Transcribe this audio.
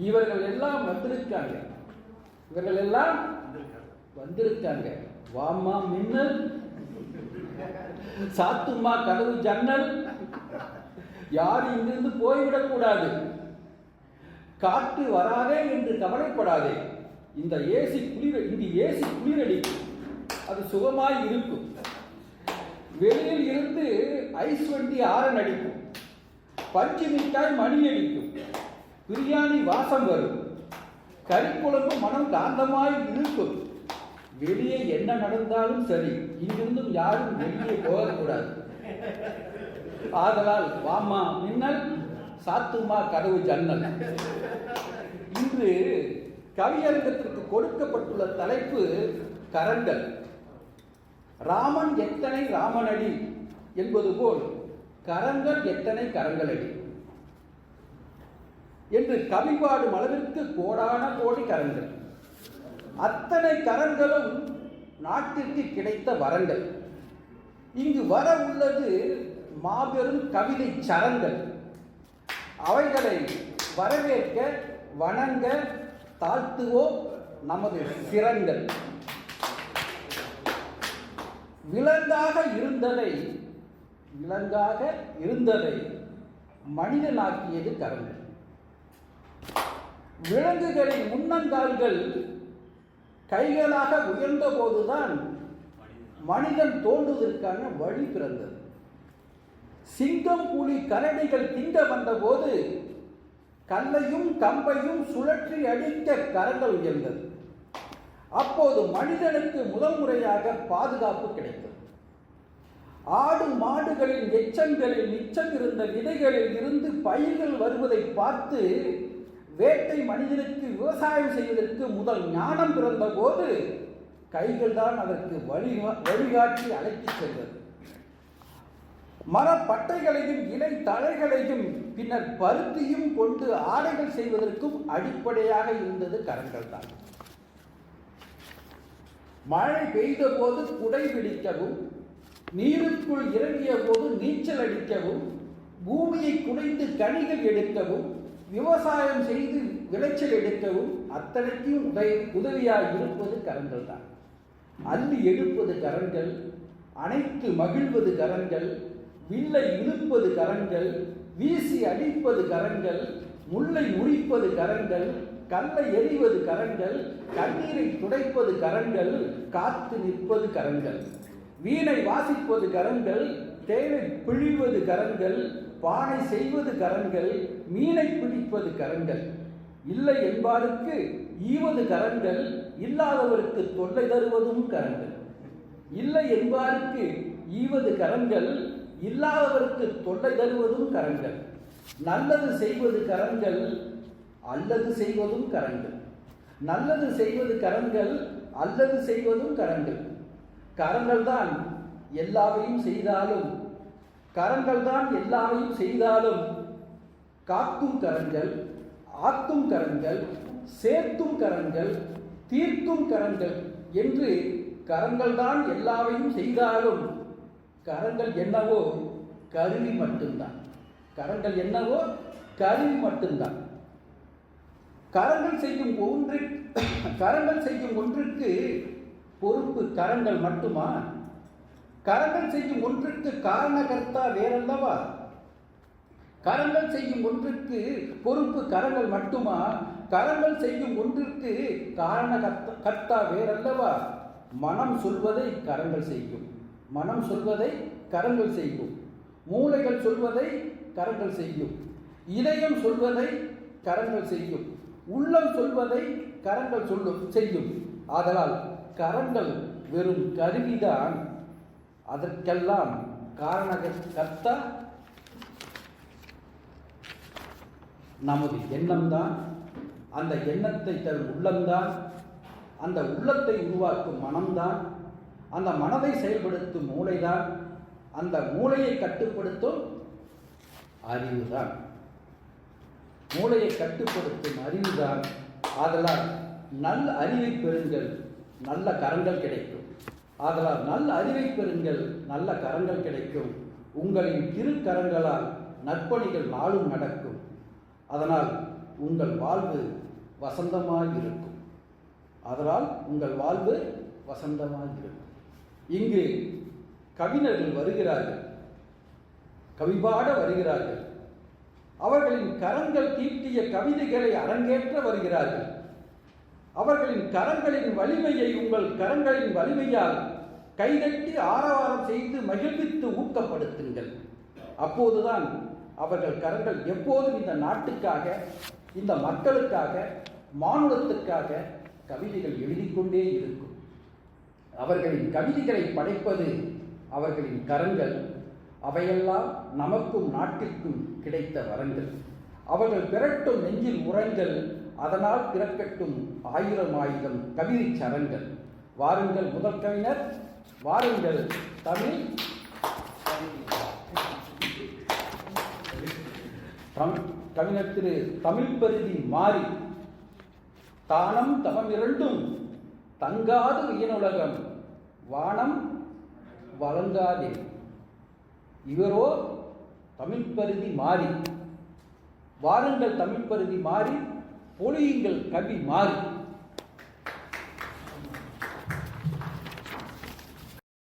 இவர்கள் எல்லாம் வந்திருக்காங்க. இவர்கள் எல்லாம் வந்திருக்காங்க. வாமா மின்னல். சாத்துமா கதவு ஜன்னல். யாரும் இங்கிருந்து போய்விடக் கூடாது காற்று வராதே என்று கவலைப்படாதே. இந்த ஏசி குளிர் இங்கு ஏசி குளிரடிக்கும் அது சுகமாய் இருக்கும். வெளியில் இருந்து ஐஸ் வண்டி ஆரன் அடிக்கும். பஞ்சு மிட்டாய் மணி அடிக்கும். பிரியாணி வாசம் வரும். கறிக்குழம்பு மனம் காந்தமாய் இழுக்கும். வெளியே என்ன நடந்தாலும் சரி இங்கிருந்தும் யாரும் வெளியே போகக்கூடாது. ஆதலால் வாமா மின்னல் சாத்துமா கதவு ஜன்னல். இன்று கவியரங்கத்திற்கு கொடுக்கப்பட்டுள்ள தலைப்பு கரங்கள். ராமன் எத்தனை ராமனடி என்பது போல் கரங்கள் எத்தனை கரங்களடி? என்று கவி பாடும் அளவிற்கு கோடான கோடி கரங்கள். அத்தனை கரங்களும் நாட்டிற்கு கிடைத்த வரங்கள். இங்கு வர உள்ளது மாபெரும் கவிதை சரங்கள். அவைகளை வரவேற்க வணங்க தாழ்த்துவோம் நமது சிரங்கள். விலங்காக இருந்ததை விலங்காக இருந்ததை மனிதனாக்கியது கரங்கள். விலங்குகளின் முன்னங்கால்கள் கைகளாக உயர்ந்த போதுதான் மனிதன் தோன்றுவதற்கான வழி பிறந்தது. சிங்கம் புலி கரடிகள் திங்க வந்தபோது கல்லையும் கம்பையும் சுழற்றி அடிக்க கரங்கள் உயர்ந்தது. அப்போது மனிதனுக்கு முதல் முறையாக பாதுகாப்பு கிடைத்தது. ஆடு மாடுகளின் எச்சங்களில் மிச்சம் இருந்த விதைகளில் இருந்து பயிர்கள் வருவதை பார்த்து வேட்டை மனிதனுக்கு விவசாயம் செய்வதற்கு முதல் ஞானம் பிறந்த போது கைகள் தான் அதற்கு வழி வழிகாட்டி அழைத்துச் சென்றது. மரப்பட்டைகளையும் இலை தழைகளையும் பின்னர் பருத்தியும் கொண்டு ஆடைகள் செய்வதற்கும் அடிப்படையாக இருந்தது கரங்கள் தான் மழை பெய்த போது குடை பிடிக்கவும் நீருக்குள் இறங்கிய போது நீச்சல் அடிக்கவும் பூமியை குடைந்து கனிகள் எடுக்கவும் விவசாயம் செய்து விளைச்சல் எடுக்கவும் அத்தனைக்கும் உதவி உதவியாக இருப்பது கரங்கள் தான். அள்ளி எடுப்பது கரங்கள் அனைத்து மகிழ்வது கரங்கள் வில்லை இழுப்பது கரங்கள் வீசி அடிப்பது கரங்கள் முல்லை முடிப்பது கரங்கள் கல்லை எறிவது கரங்கள் கண்ணீரை துடைப்பது கரங்கள் காத்து நிற்பது கரங்கள் வீணை வாசிப்பது கரங்கள் தேவை பிழிவது கரங்கள் பானை செய்வது கரங்கள் மீனை பிடிப்பது கரங்கள். இல்லை என்பாருக்கு ஈவது கரங்கள் இல்லாதவருக்கு தொல்லை தருவதும் கரங்கள். இல்லை என்பாருக்கு ஈவது கரங்கள் இல்லாதவருக்கு தொல்லை தருவதும் கரங்கள். நல்லது செய்வது கரங்கள் அல்லது செய்வதும் கரங்கள். நல்லது செய்வது கரங்கள் அல்லது செய்வதும் கரங்கள். கரங்கள் தான் எல்லாவையும் செய்தாலும் கரங்கள் தான் எல்லாவையும் செய்தாலும் காக்கும் கரங்கள் ஆக்கும் கரங்கள் சேர்த்தும் கரங்கள் தீர்க்கும் கரங்கள் என்று கரங்கள் தான் எல்லாவையும் செய்தாலும் கரங்கள் என்னவோ கருவி மட்டும்தான். கரங்கள் என்னவோ கருவி மட்டும்தான். கரங்கள் செய்யும் ஒன்று கரங்கள் செய்யும் ஒன்றுக்கு பொறுப்பு கரங்கள் மட்டுமா? கரங்கள் செய்யும் ஒன்றுக்கு காரணகர்த்தா வேறல்லவா? கரங்கள் செய்யும் ஒன்றுக்கு பொறுப்பு கரங்கள் மட்டுமா? கரங்கள் செய்யும் ஒன்றிற்கு காரண கர்த்தா வேறல்லவா? மனம் சொல்வதை கரங்கள் செய்யும். மனம் சொல்வதை கரங்கள் செய்யும். மூளைகள் சொல்வதை கரங்கள் செய்யும். இதயம் சொல்வதை கரங்கள் செய்யும். உள்ளம் சொல்வதை கரங்கள் சொல்லும் செய்யும். ஆதலால் கரங்கள் வெறும் கருவிதான். அதற்கெல்லாம் காரண கர்த்தா நமது எண்ணம்தான் அந்த எண்ணத்தை தரும் உள்ளம்தான் அந்த உள்ளத்தை உருவாக்கும் மனம்தான் அந்த மனதை செயல்படுத்தும் மூளைதான் அந்த மூளையை கட்டுப்படுத்தும் அறிவுதான். மூளையை கட்டுப்படுத்தும் அறிவுதான். ஆதலால் நல்ல அறிவை பெறுங்கள் நல்ல கரங்கள் கிடைக்கும். ஆதலால் நல்ல அறிவை பெறுங்கள் நல்ல கரங்கள் கிடைக்கும். உங்களின் திருக்கரங்களால் நற்பணிகள் நாளும் நடக்கும். அதனால் உங்கள் வாழ்வு வசந்தமாக இருக்கும் அதனால் உங்கள் வாழ்வு வசந்தமாக இருக்கும் இங்கு கவிஞர்கள் வருகிறார்கள். கவிபாட வருகிறார்கள். அவர்களின் கரங்கள் தீட்டிய கவிதைகளை அரங்கேற்ற வருகிறார்கள். அவர்களின் கரங்களின் வலிமையை உங்கள் கரங்களின் வலிமையால் கைதட்டி ஆரவாரம் செய்து மகிழ்வித்து ஊக்கப்படுத்துங்கள். அப்போதுதான் அவர்கள் கரங்கள் எப்போதும் இந்த நாட்டுக்காக இந்த மக்களுக்காக மானுடத்துக்காக கவிதைகள் எழுதிக்கொண்டே இருக்கும். அவர்களின் கவிதைகளை படைப்பது அவர்களின் கரங்கள். அவையெல்லாம் நமக்கும் நாட்டிற்கும் கிடைத்த வரங்கள். அவர்கள் பிறட்டும் நெஞ்சில் உரங்கள் அதனால் பிறக்கட்டும் ஆயிரம் ஆயிரம் கவிதை சரங்கள். வாருங்கள் முதல் கவிஞர் வாருங்கள் தமிழ் கவிஞர் திரு தமிழ் பருதி மாறி தானம் தவம் இரண்டும் தங்காது வியனுலகம் வானம் வழங்காதே. இவரோ தமிழ் பருதி மாறி வாருங்கள் தமிழ் பருதி மாறி பொழியுங்கள் கவி மாறி.